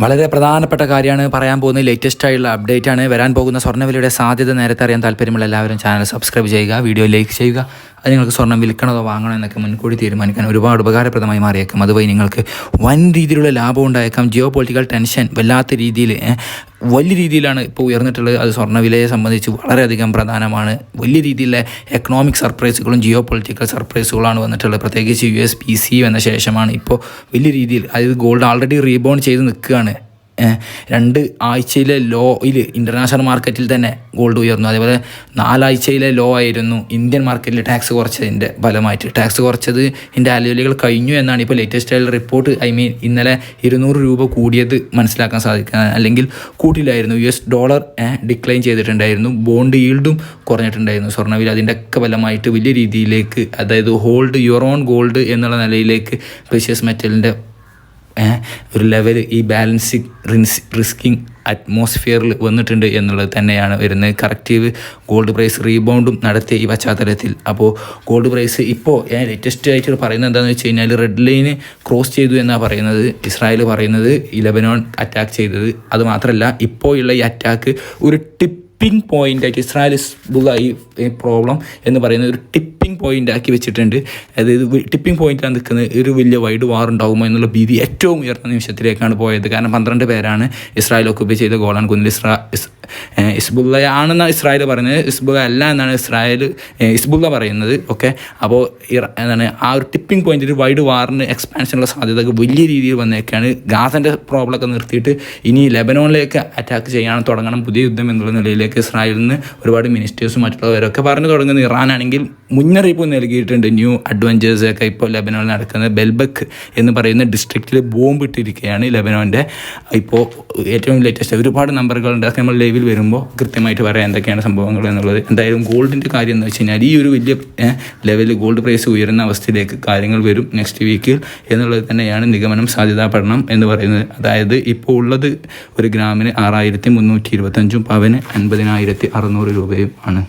വളരെ പ്രധാനപ്പെട്ട കാര്യമാണ് പറയാൻ പോകുന്ന ലേറ്റസ്റ്റ് ആയിട്ടുള്ള അപ്ഡേറ്റ് ആണ്. വരാൻ പോകുന്ന സ്വർണവിലയുടെ സാധ്യത നേരത്തെ അറിയാൻ താല്പര്യമുള്ള എല്ലാവരും ചാനൽ സബ്സ്ക്രൈബ് ചെയ്യുക വീഡിയോ ലൈക്ക് ചെയ്യുക. അത് നിങ്ങൾക്ക് സ്വർണം വിൽക്കണതോ വാങ്ങണോ എന്നൊക്കെ മുൻകൂടി തീരുമാനിക്കാൻ ഒരുപാട് ഉപകാരപ്രദമായി മാറിയേക്കാം. അതുവഴി നിങ്ങൾക്ക് വൻ രീതിയിലുള്ള ലാഭം ഉണ്ടായേക്കാം. ജിയോ പൊളിറ്റിക്കൽ ടെൻഷൻ വല്ലാത്ത രീതിയിൽ വലിയ രീതിയിലാണ് ഇപ്പോൾ ഉയർന്നിട്ടുള്ളത്. അത് സ്വർണവിലയെ സംബന്ധിച്ച് വളരെയധികം പ്രധാനമാണ്. വലിയ രീതിയിലെ എക്കണോമിക് സർപ്രൈസുകളും ജിയോ പൊളിറ്റിക്കൽ സർപ്രൈസുകളാണ് വന്നിട്ടുള്ളത്. പ്രത്യേകിച്ച് യു എസ് പി സി വന്ന ശേഷമാണ് ഇപ്പോൾ വലിയ രീതിയിൽ അതായത് ഗോൾഡ് ആൾറെഡി റീബോൺ ചെയ്ത് നിൽക്കുകയാണ്. രണ്ട് ആഴ്ചയിലെ ലോയിൽ ഇന്റർനാഷണൽ മാർക്കറ്റിൽ തന്നെ ഗോൾഡ് ഉയർന്നു. അതേപോലെ നാലാഴ്ചയിലെ ലോ ആയിരുന്നു ഇന്ത്യൻ മാർക്കറ്റിൽ ടാക്സ് കുറച്ചതിന്റെ ഫലമായിട്ട്. ടാക്സ് കുറച്ചത് ഇതിന്റെ ആലുവലികൾ കഴിഞ്ഞു എന്നാണ് ഇപ്പോൾ ലേറ്റസ്റ്റ് ആയിട്ടുള്ള റിപ്പോർട്ട് ഐ മീൻ ഇന്നലെ ഇരുന്നൂറ് രൂപ കൂടിയത് മനസ്സിലാക്കാൻ സാധിക്കുന്നത് അല്ലെങ്കിൽ കൂട്ടിലായിരുന്നു യു എസ് ഡോളർ ഡിക്ലൈൻ ചെയ്തിട്ടുണ്ടായിരുന്നു. ബോണ്ട് ഈൽഡും കുറഞ്ഞിട്ടുണ്ടായിരുന്നു. സ്വർണവില അതിന്റെ ഒക്കെ ഫലമായിട്ട് വലിയ രീതിയിലേക്ക് അതായത് ഹോൾഡ് യുവർ ഓൺ ഗോൾഡ് എന്നുള്ള നിലയിലേക്ക് പ്രഷ്യസ് മെറ്റലിന്റെ ഒരു ലെവൽ ഈ ബാലൻസിങ് റിൻസ് റിസ്കിങ് അറ്റ്മോസ്ഫിയറിൽ വന്നിട്ടുണ്ട് എന്നുള്ളത് തന്നെയാണ് വരുന്നത്. കറക്റ്റീവ് ഗോൾഡ് പ്രൈസ് റീബൗണ്ടും നടത്തിയ ഈ പശ്ചാത്തലത്തിൽ. അപ്പോൾ ഗോൾഡ് പ്രൈസ് ഇപ്പോൾ ലേറ്റസ്റ്റ് ആയിട്ട് പറയുന്നത് എന്താണെന്ന് വെച്ച് കഴിഞ്ഞാൽ റെഡ് ലൈന് ക്രോസ് ചെയ്തു എന്നാണ് പറയുന്നത്. ഇസ്രായേൽ പറയുന്നത് ഈ അറ്റാക്ക് ചെയ്തത്. അത് മാത്രമല്ല ഇപ്പോൾ ഉള്ള ഈ അറ്റാക്ക് ഒരു ടിപ്പിംഗ് പോയിന്റ് ആയിട്ട് ഇസ്രായേൽ ഹിസ്ബുള്ള ഈ പ്രോബ്ലം എന്ന് പറയുന്നത് ഒരു ടിപ്പിംഗ് പോയിന്റ് ആക്കി വെച്ചിട്ടുണ്ട്. അതായത് ടിപ്പിംഗ് പോയിന്റിലാണ് നിൽക്കുന്നത് ഒരു വലിയ വൈഡ് വാർ ഉണ്ടാകുമോ എന്നുള്ള ഭീതി ഏറ്റവും ഉയർന്ന നിമിഷത്തിലേക്കാണ് പോയത്. കാരണം പന്ത്രണ്ട് പേരാണ് ഇസ്രായേൽ ഒക്കുപ്പൈ ചെയ്ത ഗോളാൻ കുന്നിൽ. ഇസ്രാ ഇസ് ഏഹ് ഇസ്ബുള്ള ആണെന്നാണ് ഇസ്രായേൽ പറയുന്നത്. ഇസ്ബുള്ള അല്ല എന്നാണ് ഇസ്രായേൽ ഇസ്ബുള്ള പറയുന്നത്. ഓക്കെ? അപ്പോൾ എന്താണ് ആ ഒരു ടിപ്പിംഗ് പോയിന്റ് ഒരു വൈഡ് വാറിന് എക്സ്പാൻഷനുള്ള സാധ്യതയൊക്കെ വലിയ രീതിയിൽ വന്നേക്കാണ്. ഗാസന്റെ പ്രോബ്ലമൊക്കെ നിർത്തിയിട്ട് ഇനി ലെബനോണിലേക്ക് അറ്റാക്ക് ചെയ്യാൻ തുടങ്ങണം പുതിയ യുദ്ധം എന്നുള്ള നിലയിലേക്ക് ഇസ്രായേലിൽ നിന്ന് ഒരുപാട് മിനിസ്റ്റേഴ്സും മറ്റുള്ളവരൊക്കെ പറഞ്ഞു തുടങ്ങുന്നത്. ഇറാനാണെങ്കിൽ മുന്നറിയിപ്പ് നൽകിയിട്ടുണ്ട്. ന്യൂ അഡ്വഞ്ചേഴ്സൊക്കെ ഇപ്പോൾ ലെബനോണിൽ നടക്കുന്ന ബെൽബക്ക് എന്ന് പറയുന്ന ഡിസ്ട്രിക്റ്റിൽ ബോംബ് ഇട്ടിരിക്കുകയാണ് ലെബനോന്റെ. ഇപ്പോൾ ഏറ്റവും ലേറ്റസ്റ്റ് ഒരുപാട് നമ്പറുകളുണ്ട്. അതൊക്കെ നമ്മൾ ലൈവിൽ വരുമ്പോൾ കൃത്യമായിട്ട് പറയാം എന്തൊക്കെയാണ് സംഭവങ്ങൾ എന്നുള്ളത്. എന്തായാലും ഗോൾഡിന്റെ കാര്യം എന്ന് വെച്ച് കഴിഞ്ഞാൽ ഈ ഒരു വലിയ ലെവലിൽ ഗോൾഡ് പ്രൈസ് ഉയരുന്ന അവസ്ഥയിലേക്ക് കാര്യങ്ങൾ വരും നെക്സ്റ്റ് വീക്കിൽ എന്നുള്ളത് തന്നെയാണ് നിഗമനം സാധ്യതാ പഠനം എന്ന് പറയുന്നത്. അതായത് ഇപ്പോൾ ഉള്ളത് ഒരു ഗ്രാമിന് ആറായിരത്തി മുന്നൂറ്റി ഇരുപത്തഞ്ചും പവന് അൻപതിനായിരത്തി അറുന്നൂറ് രൂപയും ആണ്.